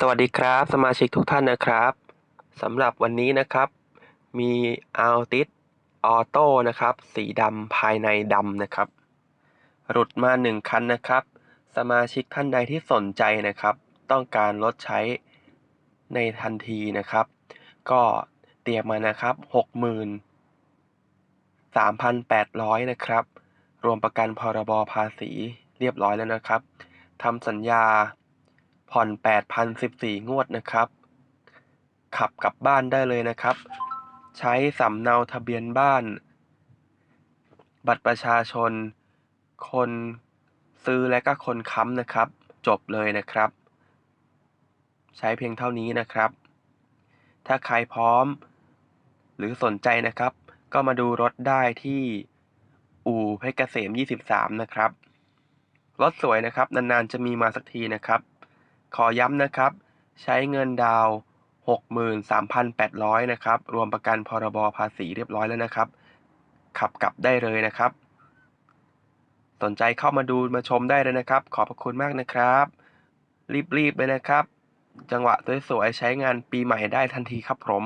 สวัสดีครับ สมาชิกทุกท่านนะครับสำหรับวันนี้นะครับ มี Altis Auto นะครับ สีดำภายในดำนะครับ หลุดมาหนึ่งคันนะครับ สมาชิกท่านใดที่สนใจนะครับ ต้องการรถใช้ในทันทีนะครับ ก็เตรียมมานะครับหกหมื่นสามพันแปดร้อยนะครับ รวมประกันพรบภาษีเรียบร้อยแล้วนะครับทำสัญญา ผ่อน 8,014 งวดนะครับ ขับกลับบ้านได้เลยนะครับ ใช้สำเนาทะเบียนบ้าน บัตรประชาชน คนซื้อและก็คนค้ำนะครับ จบเลยนะครับ ใช้เพียงเท่านี้นะครับ ถ้าใครพร้อม หรือสนใจนะครับ ก็มาดูรถได้ที่อู่เพชรเกษม 23 นะครับ รถสวยนะครับ นาน ๆ จะมีมาสักทีนะครับ ขอย้ำนะครับ ใช้เงินดาวน์63,800 นะครับ รวมประกันพรบภาษีเรียบร้อยแล้วนะครับ ขับกลับได้เลยนะครับ สนใจเข้ามาดูมาชมได้เลยนะครับ ขอบพระคุณมากนะครับ รีบๆเลยนะครับ จังหวะสวยๆใช้งานปีใหม่ได้ทันทีครับผม